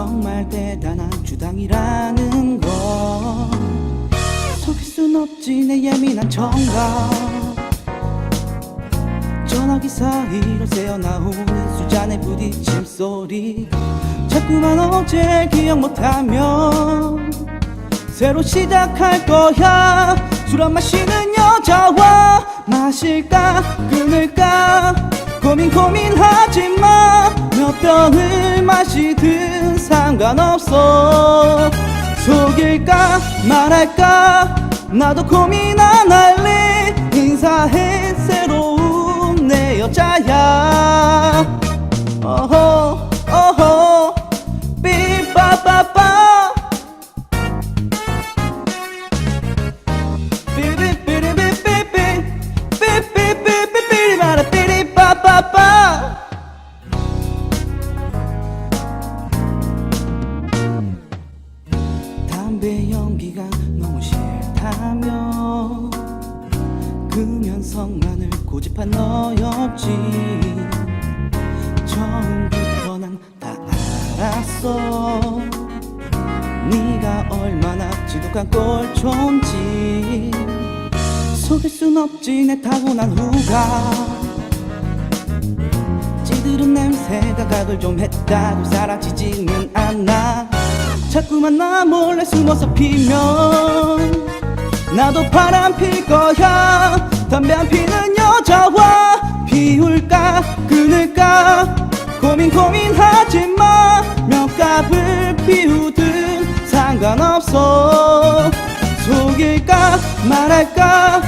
정말 대단한 주당이라는 거. 속일 순 없지 내 예민한 청각. 전화기 사이로 새어나오는 수잔의 부딪힘 소리. 자꾸만 어제 기억 못하면 새로 시작할 거야. 술 안 마시는 여자와 마실까? 끊을까? 고민 고민하지 마몇 병을 마시든 상관없어. 속일까 말할까? 나도 고민 안 할래. 금연성만을 고집한 너였지. 처음부터 난 다 알았어. 네가 얼마나 지독한 꼴촌지. 속일 순 없지 내 타고난 후가. 찌들은 냄새가 각을 좀 했다고 사라지지는 않아. 자꾸만 나 몰래 숨어서 피면 나도 바람 필 거야 담배 안 피는 여자와 피울까 끊을까? 고민 고민하지 마 몇 갑을 피우든 상관없어. 속일까 말할까?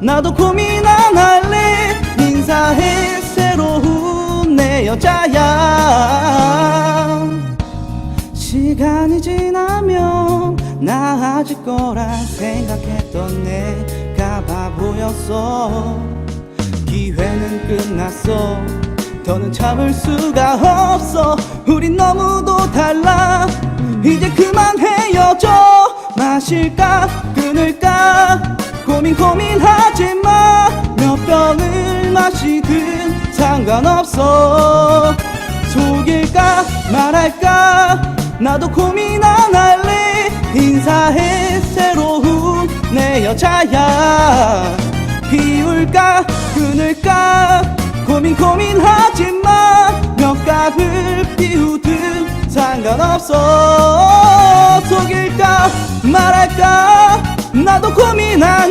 나도 고민 안 할래. 인사해 새로운 내 여자야. 시간이 지나면 나아질 거라 생각했던 바 보였어. 기회는 끝났어. 더는 참을 수가 없어. 우린 너무도 달라. 이제 그만 헤어져 마실까? 끊을까? 고민 고민하지 마 몇 병을 마시든 상관없어. 속일까 말할까? 나도 고민 안 할래. 인사해 여자야. 피울까? 끊을까? 고민 고민하지 마몇 갑을 피우든 상관없어. 속일까 말할까? 나도 고민 안